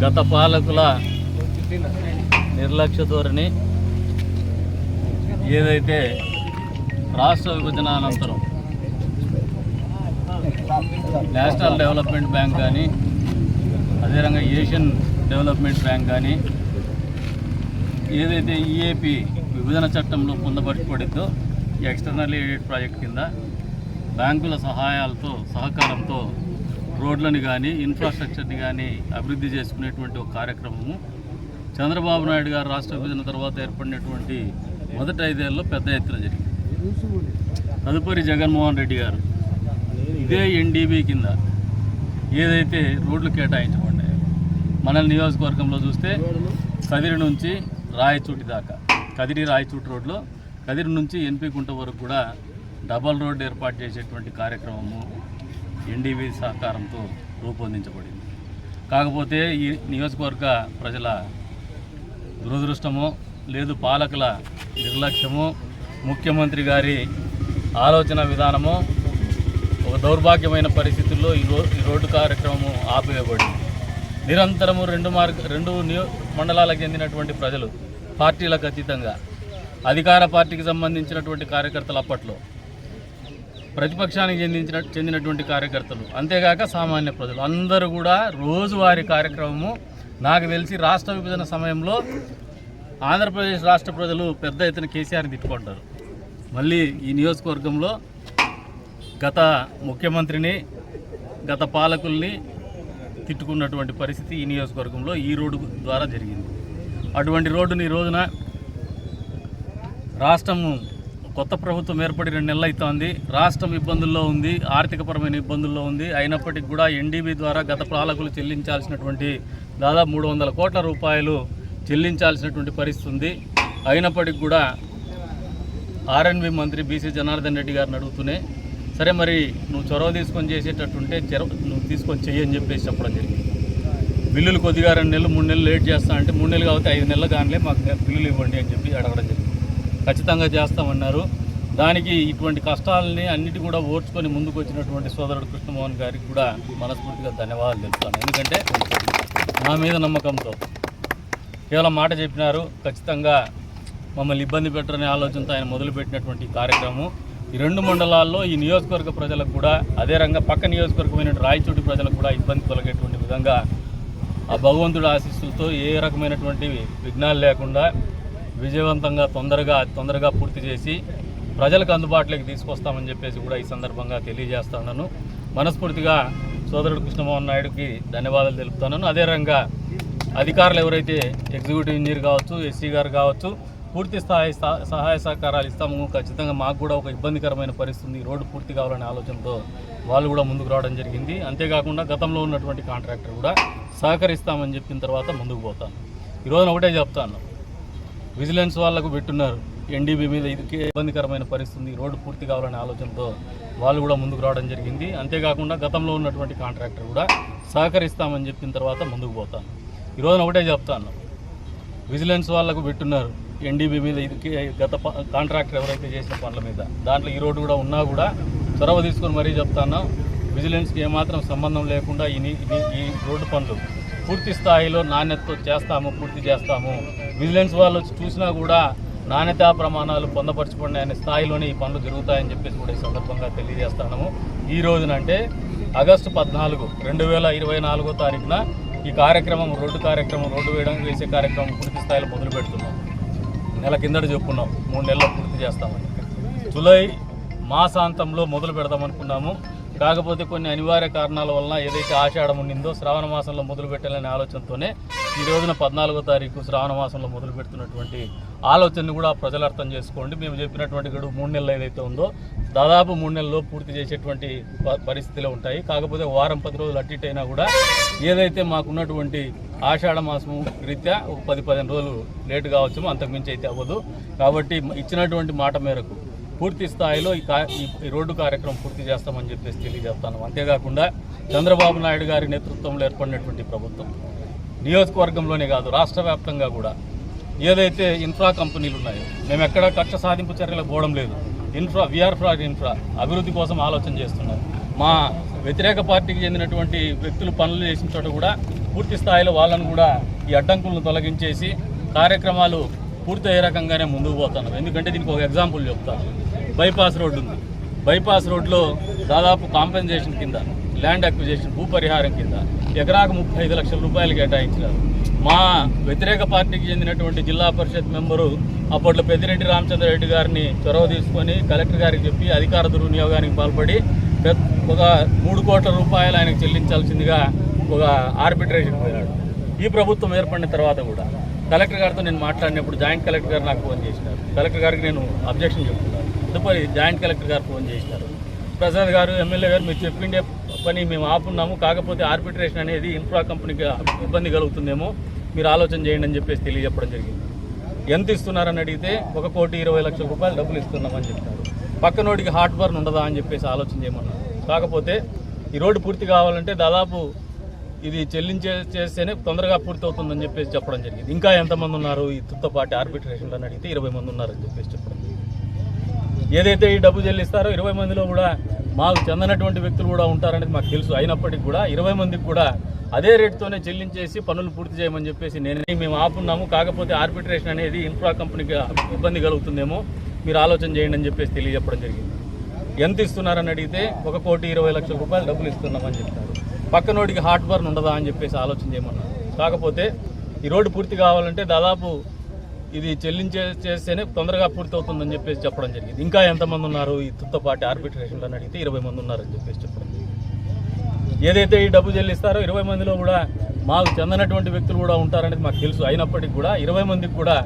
గత పాలకుల నిర్లక్ష్య ధోరణి ఏదైతే రాష్ట్ర విభజన అనంతరం నేషనల్ డెవలప్మెంట్ బ్యాంక్ కానీ అదేవిధంగా ఏషియన్ డెవలప్మెంట్ బ్యాంక్ కానీ ఏదైతే ఈఏపీ విభజన చట్టంలో పొందబడిపడిద్దో ఈ ఎక్స్టర్నల్ ఎయిడెడ్ ప్రాజెక్ట్ కింద బ్యాంకుల సహాయాలతో సహకారంతో రోడ్లని కానీ ఇన్ఫ్రాస్ట్రక్చర్ని కానీ అభివృద్ధి చేసుకునేటువంటి ఒక కార్యక్రమము. చంద్రబాబు నాయుడు గారు రాష్ట్ర విభజన తర్వాత ఏర్పడినటువంటి మొదటి ఐదేళ్ళలో పెద్ద ఎత్తున జరిగింది. తదుపరి జగన్మోహన్ రెడ్డి గారు ఇదే ఎన్డీబీ కింద ఏదైతే రోడ్లు కేటాయించబడ్డాయో మన నియోజకవర్గంలో చూస్తే కదిరి నుంచి రాయచూటి దాకా కదిరి రాయచూట్ రోడ్లో కదిరి నుంచి ఎన్పి గుంట వరకు కూడా డబల్ రోడ్ ఏర్పాటు చేసేటువంటి కార్యక్రమము ఎన్డీవీ సహకారంతో రూపొందించబడింది. కాకపోతే ఈ నియోజకవర్గ ప్రజల దురదృష్టమో లేదు పాలకుల నిర్లక్ష్యము ముఖ్యమంత్రి గారి ఆలోచన విధానము ఒక దౌర్భాగ్యమైన పరిస్థితుల్లో ఈ రో ఈ రోడ్డు కార్యక్రమం ఆపివేయబడింది. నిరంతరము రెండు మార్గ రెండు నియో మండలాలకు చెందినటువంటి ప్రజలు పార్టీలకు అతీతంగా అధికార పార్టీకి సంబంధించినటువంటి కార్యకర్తలు అప్పట్లో ప్రతిపక్షానికి చెందించిన చెందినటువంటి కార్యకర్తలు అంతేగాక సామాన్య ప్రజలు. అందరూ కూడా రోజువారీ కార్యక్రమము నాకు తెలిసి రాష్ట్ర విభజన సమయంలో ఆంధ్రప్రదేశ్ రాష్ట్ర ప్రజలు పెద్ద ఎత్తున కేసీఆర్ని తిట్టుకుంటారు. మళ్ళీ ఈ నియోజకవర్గంలో గత ముఖ్యమంత్రిని గత పాలకుల్ని తిట్టుకున్నటువంటి పరిస్థితి ఈ నియోజకవర్గంలో ఈ రోడ్డు ద్వారా జరిగింది. అటువంటి రోడ్డుని ఈ రోజున రాష్ట్రం కొత్త ప్రభుత్వం ఏర్పడి రెండు నెలలు అవుతోంది రాష్ట్రం ఇబ్బందుల్లో ఉంది ఆర్థికపరమైన ఇబ్బందుల్లో ఉంది. అయినప్పటికీ కూడా ఎన్డీబీ ద్వారా గత పాలకులు చెల్లించాల్సినటువంటి దాదాపు మూడు వందల కోట్ల రూపాయలు చెల్లించాల్సినటువంటి పరిస్థితి ఉంది. అయినప్పటికీ కూడా ఆర్ఎన్బి మంత్రి బీసీ జనార్దన్ రెడ్డి గారిని అడుగుతూనే సరే మరి నువ్వు చొరవ తీసుకొని చేసేటట్టుంటే చొరవ నువ్వు తీసుకొని చెయ్యని చెప్పేసి చెప్పడం జరిగింది. బిల్లులు కొద్దిగా రెండు నెలలు మూడు నెలలు లేట్ చేస్తా అంటే మూడు నెలలు కాబట్టి ఐదు నెలలు కానీ మాకు బిల్లులు ఇవ్వండి అని చెప్పి అడగడం జరిగింది. ఖచ్చితంగా చేస్తామన్నారు. దానికి ఇటువంటి కష్టాలని అన్నిటి కూడా ఓర్చుకొని ముందుకు వచ్చినటువంటి సోదరుడు కృష్ణమోహన్ గారికి కూడా మనస్ఫూర్తిగా ధన్యవాదాలు తెలుపుతాను. ఎందుకంటే నా మీద నమ్మకంతో కేవలం మాట చెప్పినారు. ఖచ్చితంగా మమ్మల్ని ఇబ్బంది పెట్టరనే ఆలోచనతో ఆయన మొదలుపెట్టినటువంటి కార్యక్రమం. ఈ రెండు మండలాల్లో ఈ నియోజకవర్గ ప్రజలకు కూడా అదే రంగా పక్క నియోజకవర్గమైన రాయచోటి ప్రజలకు కూడా ఇబ్బంది తొలగేటువంటి విధంగా ఆ భగవంతుడి ఆశీస్సులతో ఏ రకమైనటువంటి విఘ్నాలు లేకుండా విజయవంతంగా తొందరగా తొందరగా పూర్తి చేసి ప్రజలకు అందుబాటులోకి తీసుకొస్తామని చెప్పేసి కూడా ఈ సందర్భంగా తెలియజేస్తున్నాను మనస్ఫూర్తిగా సోదరుడు కృష్ణమోహన్ నాయుడుకి ధన్యవాదాలు తెలుపుతున్నాను అదే రకంగా అధికారులు ఎవరైతే ఎగ్జిక్యూటివ్ ఇంజనీర్ కావచ్చు ఎస్సీ గారు కావచ్చు పూర్తి స్థాయి సహ- సహాయ సహకారాలు ఇస్తాము. ఖచ్చితంగా మాకు కూడా ఒక ఇబ్బందికరమైన పరిస్థితి రోడ్డు పూర్తి కావాలనే ఆలోచనతో వాళ్ళు కూడా ముందుకు రావడం జరిగింది. అంతేకాకుండా గతంలో ఉన్నటువంటి కాంట్రాక్టర్ కూడా సహకరిస్తామని చెప్పిన తర్వాత ముందుకు పోతాను. ఈరోజున ఒకటే చెప్తాను. విజిలెన్స్ వాళ్ళకు పెట్టున్నారు. ఎన్డీబీ మీద ఇదికే ఇబ్బందికరమైన పరిస్థితి రోడ్డు పూర్తి కావాలనే ఆలోచనతో వాళ్ళు కూడా ముందుకు రావడం జరిగింది. అంతేకాకుండా గతంలో ఉన్నటువంటి కాంట్రాక్టర్ కూడా సహకరిస్తామని చెప్పిన తర్వాత ముందుకు పోతాను. ఈరోజున ఒకటే చెప్తాను. విజిలెన్స్ వాళ్ళకు పెట్టున్నారు. ఎన్డీబీ మీద ఇది గత ప- కాంట్రాక్టర్ ఎవరైతే చేసిన పనుల మీద దాంట్లో ఈ రోడ్డు కూడా ఉన్నా కూడా చొరవ తీసుకొని మరీ చెప్తాను విజిలెన్స్కి ఏమాత్రం సంబంధం లేకుండా ఈ ఈ- రోడ్డు పనులు పూర్తి స్థాయిలో నాణ్యతతో చేస్తాము పూర్తి చేస్తాము. విజిలెన్స్ వాళ్ళు వచ్చి చూసినా కూడా నాణ్యతా ప్రమాణాలు పొందపరచబడిన స్థాయిలోనే ఈ పనులు జరుగుతాయని చెప్పేసి కూడా ఈ సందర్భంగా తెలియజేస్తాము ఈ రోజునంటే ఆగస్టు పద్నాలుగు రెండు వేల ఇరవై నాలుగో తారీఖున ఈ కార్యక్రమం రోడ్డు కార్యక్రమం రోడ్డు వేయడం వేసే కార్యక్రమం పూర్తి స్థాయిలో మొదలు పెడుతున్నాం నెల కిందట చెప్పుకున్నాం. మూడు నెలల్లో పూర్తి చేస్తామని. జులై మాసాంతంలో మొదలు పెడదామనుకున్నాము. కాకపోతే కొన్ని అనివార్య కారణాల వలన ఏదైతే ఆషాఢం ఉండిందో శ్రావణ మాసంలో మొదలు పెట్టాలనే ఆలోచనతోనే ఈ రోజున పద్నాలుగో తారీఖు శ్రావణ మాసంలో మొదలు పెడుతున్నటువంటి ఆలోచనను కూడా ప్రజలు అర్థం చేసుకోండి. మేము చెప్పినటువంటి గడువు మూడు నెలలు ఏదైతే ఉందో దాదాపు మూడు నెలల్లో పూర్తి చేసేటువంటి ప- పరిస్థితులు ఉంటాయి. కాకపోతే వారం పది రోజులు అటు అయినా కూడా ఏదైతే మాకున్నటువంటి ఆషాఢ మాసము రీత్యా ఒక పది పదిహేను రోజులు లేటు కావచ్చు అంతకుమించి అయితే అవ్వదు. కాబట్టి ఇచ్చినటువంటి మాట మేరకు పూర్తి స్థాయిలో ఈ ఈ రోడ్డు కార్యక్రమం పూర్తి చేస్తామని చెప్పేసి తెలియజేస్తాను. అంతేకాకుండా చంద్రబాబు నాయుడు గారి నేతృత్వంలో ఏర్పడినటువంటి ప్రభుత్వం నియోజకవర్గంలోనే కాదు రాష్ట్ర వ్యాప్తంగా కూడా ఏదైతే ఇన్ఫ్రా కంపెనీలు ఉన్నాయో మేము ఎక్కడ ఖర్చు సాధింపు చర్యలకు పోవడం లేదు. ఇన్ఫ్రా విఆర్ ఫ్రా ఇన్ఫ్రా అభివృద్ధి కోసం ఆలోచన చేస్తున్నారు మా వ్యతిరేక పార్టీకి చెందినటువంటి వ్యక్తులు పనులు చేసిన చోట కూడా పూర్తి స్థాయిలో వాళ్ళను కూడా ఈ అడ్డంకులను తొలగించేసి కార్యక్రమాలు పూర్తి అయ్యే రకంగానే ముందుకు పోతున్నాం ఎందుకంటే దీనికి ఒక ఎగ్జాంపుల్ చెప్తాను. బైపాస్ రోడ్డు ఉంది. బైపాస్ రోడ్లో దాదాపు కాంపెన్సేషన్ కింద ల్యాండ్ అక్విజేషన్ భూపరిహారం కింద ఎకరాకు ముప్పై ఐదు లక్షల రూపాయలు కేటాయించినారు. మా వ్యతిరేక పార్టీకి చెందినటువంటి జిల్లా పరిషత్ మెంబరు అప్పట్లో పెద్దిరెడ్డి రామచంద్రరెడ్డి గారిని చొరవ తీసుకొని కలెక్టర్ గారికి చెప్పి అధికార దుర్వినియోగానికి పాల్పడి ఒక మూడు కోట్ల రూపాయలు ఆయనకు చెల్లించాల్సిందిగా ఒక ఆర్బిట్రేషన్ పోయాడు ఈ ప్రభుత్వం ఏర్పడిన తర్వాత కూడా కలెక్టర్ గారితో నేను మాట్లాడినప్పుడు జాయింట్ కలెక్టర్ గారు నాకు ఫోన్ చేసినారు. కలెక్టర్ గారికి నేను అబ్జెక్షన్ చెప్తున్నాను. తదుపరి జాయింట్ కలెక్టర్ గారు ఫోన్ చేసినారు. ప్రసాద్ గారు ఎమ్మెల్యే గారు మీరు చెప్పిండే పని మేము ఆపున్నాము. కాకపోతే ఆర్బిట్రేషన్ అనేది ఇన్ఫ్రా కంపెనీకి ఇబ్బంది కలుగుతుందేమో మీరు ఆలోచన చేయండి అని చెప్పేసి తెలియజెప్పడం జరిగింది. ఎంత ఇస్తున్నారని అడిగితే ఒక కోటి ఇరవై లక్షల రూపాయలు డబ్బులు ఇస్తున్నామని చెప్తారు పక్కనోడికి హార్ట్ బర్న్ ఉండదా అని చెప్పేసి ఆలోచన చేయమన్నారు. కాకపోతే ఈ రోడ్డు పూర్తి కావాలంటే దాదాపు ఇది చెల్లించే చేస్తేనే తొందరగా పూర్తి అవుతుందని చెప్పేసి చెప్పడం జరిగింది. ఇంకా ఎంతమంది ఉన్నారు? ఈ తుత్త ఆర్బిట్రేషన్లో అని అడిగితే ఇరవై మంది ఉన్నారని చెప్పేసి చెప్పడం ఏదైతే ఈ డబ్బు చెల్లిస్తారో ఇరవై మందిలో కూడా మాకు చెందనటువంటి వ్యక్తులు కూడా ఉంటారనేది మాకు తెలుసు. అయినప్పటికీ కూడా ఇరవై మందికి కూడా అదే రేటుతోనే చెల్లించేసి పనులు పూర్తి చేయమని చెప్పేసి నేనే మేము ఆపున్నాము. కాకపోతే ఆర్బిట్రేషన్ అనేది ఇన్ఫ్రా కంపెనీకి ఇబ్బంది కలుగుతుందేమో మీరు ఆలోచన చేయండి అని చెప్పేసి తెలియజెప్పడం జరిగింది. ఎంత ఇస్తున్నారని అడిగితే ఒక కోటి ఇరవై లక్షల రూపాయలు డబ్బులు ఇస్తున్నామని చెప్తారు. పక్కనోడికి హార్ట్ బర్న్ ఉండదా అని చెప్పేసి ఆలోచన చేయమన్నారు. కాకపోతే ఈ రోడ్డు పూర్తి కావాలంటే దాదాపు ఇది చెల్లించే చేస్తేనే తొందరగా పూర్తి అవుతుందని చెప్పేసి చెప్పడం జరిగింది. ఇంకా ఎంతమంది ఉన్నారు? ఈ తుత్త ఆర్బిట్రేషన్లో అని అడిగితే ఇరవై మంది ఉన్నారని చెప్పేసి చెప్పడం జరిగింది. ఏదైతే ఈ డబ్బు చెల్లిస్తారో ఇరవై మందిలో కూడా మాకు చెందనటువంటి వ్యక్తులు కూడా ఉంటారనేది మాకు తెలుసు. అయినప్పటికీ కూడా ఇరవై మందికి కూడా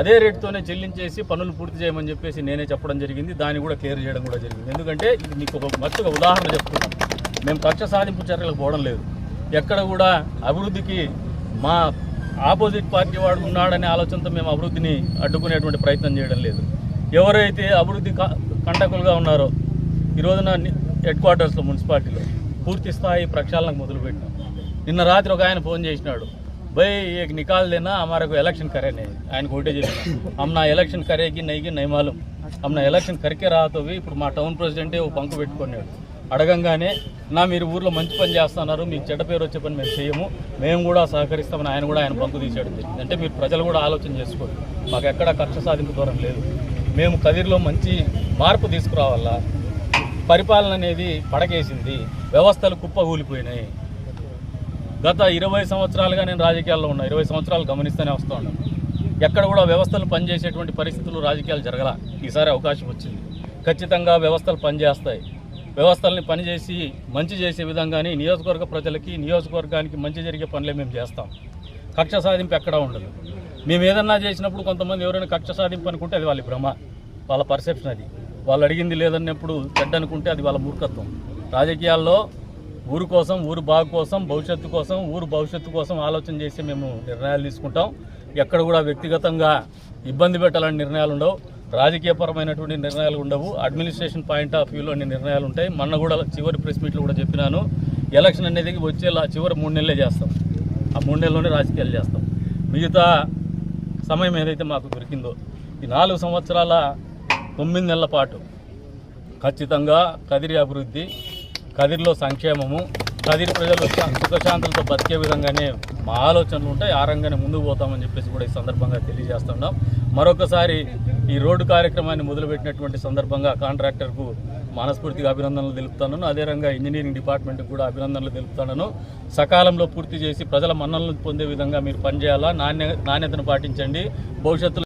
అదే రేటుతోనే చెల్లించేసి పనులు పూర్తి చేయమని చెప్పేసి నేనే చెప్పడం జరిగింది. దాన్ని కూడా క్లియర్ చేయడం కూడా జరిగింది. ఎందుకంటే ఇది మీకు ఒక మచ్చుగా ఉదాహరణ చెప్తున్నాను. మేము కక్ష సాధింపు చర్యలకు పోవడం లేదు. ఎక్కడ కూడా అభివృద్ధికి మా ఆపోజిట్ పార్టీ వాడు ఉన్నాడనే ఆలోచనతో మేము అభివృద్ధిని అడ్డుకునేటువంటి ప్రయత్నం చేయడం లేదు. ఎవరైతే అభివృద్ధి కంటకులుగా ఉన్నారో ఈరోజున హెడ్ క్వార్టర్స్లో మున్సిపాలిటీలో పూర్తి స్థాయి ప్రక్షాళనకు మొదలుపెట్టినాం. నిన్న రాత్రి ఒక ఆయన ఫోన్ చేసినాడు. భయ్ ఏక నికాల్ దేనా? హమారకు ఎలక్షన్ కరేనే ఆయనకు ఒకటే చెప్పిన. అమ్నా ఎలక్షన్ కరేకి నైకి నైమాలు. అమ్నా ఎలక్షన్ కరికే రాతోవి. ఇప్పుడు మా టౌన్ ప్రెసిడెంటే ఓ పంకు పెట్టుకున్నాడు. అడగంగానే నా మీరు ఊర్లో మంచి పని చేస్తున్నారు మీకు చెడ్డ పేరు వచ్చే పని మేము చేయము. మేము కూడా సహకరిస్తామని ఆయన కూడా ఆయన పంపు తీశాడు. అంటే మీరు ప్రజలు కూడా ఆలోచన చేసుకోండి. మాకు ఎక్కడ కక్ష సాధింపు దూరం లేదు. మేము కదిరిలో మంచి మార్పు తీసుకురావాలా? పరిపాలన అనేది పడకేసింది. వ్యవస్థలు కుప్పగూలిపోయినాయి గత ఇరవై సంవత్సరాలుగా నేను రాజకీయాల్లో ఉన్నా ఇరవై సంవత్సరాలు గమనిస్తూనే వస్తూ ఉన్నాను ఎక్కడ కూడా వ్యవస్థలు పనిచేసేటువంటి పరిస్థితులు రాజకీయాలు జరగల. ఈసారి అవకాశం వచ్చింది. ఖచ్చితంగా వ్యవస్థలు పనిచేస్తాయి. వ్యవస్థల్ని పనిచేసి మంచి చేసే విధంగానే నియోజకవర్గ ప్రజలకి నియోజకవర్గానికి మంచి జరిగే పనులే మేము చేస్తాం. కక్ష సాధింపు ఎక్కడా ఉండదు. మేము ఏదన్నా చేసినప్పుడు కొంతమంది ఎవరైనా కక్ష సాధింపు అనుకుంటే అది వాళ్ళ భ్రమ వాళ్ళ పర్సెప్షన్ అది. వాళ్ళు అడిగింది లేదన్నప్పుడు చెడ్డ అనుకుంటే అది వాళ్ళ మూర్ఖత్వం. రాజకీయాల్లో ఊరు కోసం ఊరు బాగు కోసం భవిష్యత్తు కోసం ఊరు భవిష్యత్తు కోసం ఆలోచన చేసి మేము నిర్ణయాలు తీసుకుంటాం. ఎక్కడ కూడా వ్యక్తిగతంగా ఇబ్బంది పెట్టాలని నిర్ణయాలు ఉండవు. రాజకీయపరమైనటువంటి నిర్ణయాలు ఉండవు. అడ్మినిస్ట్రేషన్ పాయింట్ ఆఫ్ వ్యూలోని నిర్ణయాలు ఉంటాయి. మొన్న కూడా చివరి ప్రెస్ మీట్లో కూడా చెప్పినాను. ఎలక్షన్ అనేది వచ్చే చివరి మూడు నెలలే చేస్తాం. ఆ మూడు నెలల్లోనే రాజకీయాలు చేస్తాం. మిగతా సమయం ఏదైతే మాకు దొరికిందో ఈ నాలుగు సంవత్సరాల తొమ్మిది నెలల పాటు ఖచ్చితంగా కదిరి అభివృద్ధి కదిరిలో సంక్షేమము కదిరి ప్రజలు సుఖశాంతులతో బతికే విధంగానే మా ఆలోచనలు ఉంటాయి. ఆ రంగానే ముందుకు పోతామని చెప్పేసి కూడా ఈ సందర్భంగా తెలియజేస్తున్నాం. మరొకసారి ఈ రోడ్డు కార్యక్రమాన్ని మొదలుపెట్టినటువంటి సందర్భంగా కాంట్రాక్టర్కు మనస్ఫూర్తిగా అభినందనలు తెలుపుతాను అదే ఇంజనీరింగ్ డిపార్ట్మెంట్కి కూడా అభినందనలు తెలుపుతాను సకాలంలో పూర్తి చేసి ప్రజల మన్ననలు పొందే విధంగా మీరు పనిచేయాలా? నాణ్య నాణ్యతను పాటించండి. భవిష్యత్తులో